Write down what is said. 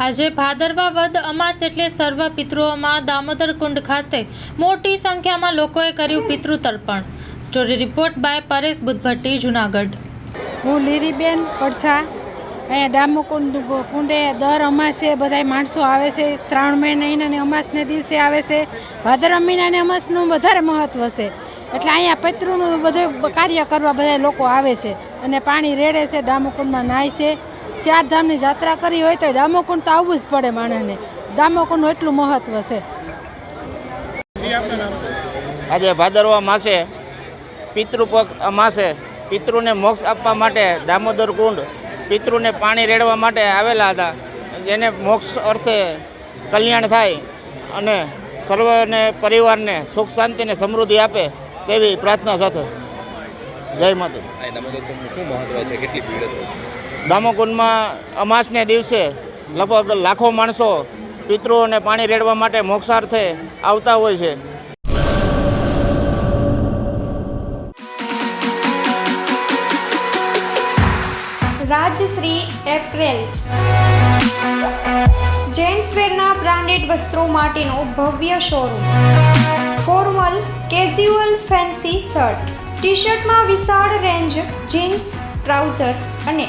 આજે ભાદરવા વદ અમાસ એટલે સર્વ પિતૃઓમાં દામોદર કુંડ ખાતે મોટી સંખ્યામાં લોકોએ કર્યું પિતૃ તર્પણ story report by Paresh Buddhabhatti, Junagadh. હું લીરીબેન પડછા. અહીંયા દામોકુંડ કુંડે દર અમાસે બધા માણસો આવે છે. શ્રાવણ મહિનાની અમાસને દિવસે આવે છે. ભાદરવા મહિનાની અમાસનું વધારે મહત્ત્વ છે. એટલે અહીંયા પિતૃનું બધું કાર્ય કરવા બધા લોકો આવે છે. અને પાણી રેડે છે દામોકુંડમાં નાય છે. ચાર ધામની જાત્રા કરી હોય તો દામોકુંડ તો આવવું જ પડે માણસને. દામોકુંડનું એટલું મહત્ત્વ છે. આજે ભાદરવા માસે પિતૃપક્ષ માસે પિતૃને મોક્ષ આપવા માટે દામોદર કુંડ પિતૃને પાણી રેડવા માટે આવેલા હતા. જેને મોક્ષ અર્થે કલ્યાણ થાય અને સર્વને પરિવારને સુખ શાંતિ અને સમૃદ્ધિ આપે તેવી પ્રાર્થના સાથે. જય માતા શું મહત્વ છે? કેટલી ભીડ દામોકુંડમાં અમાસને દિવસે લગભગ લાખો માણસો પિતૃઓને પાણી રેડવા માટે મોક્ષાર્થે આવતા હોય છે. રાજશ્રી એપ્રેલ્સ જેન્ટ્સવેરના બ્રાન્ડેડ વસ્ત્રો માટેનો ભવ્ય showroom. Formal casual fancy shirt. T શર્ટમાં વિશાળ રેન્જ જીન્સ, ટ્રાઉઝર્સ અને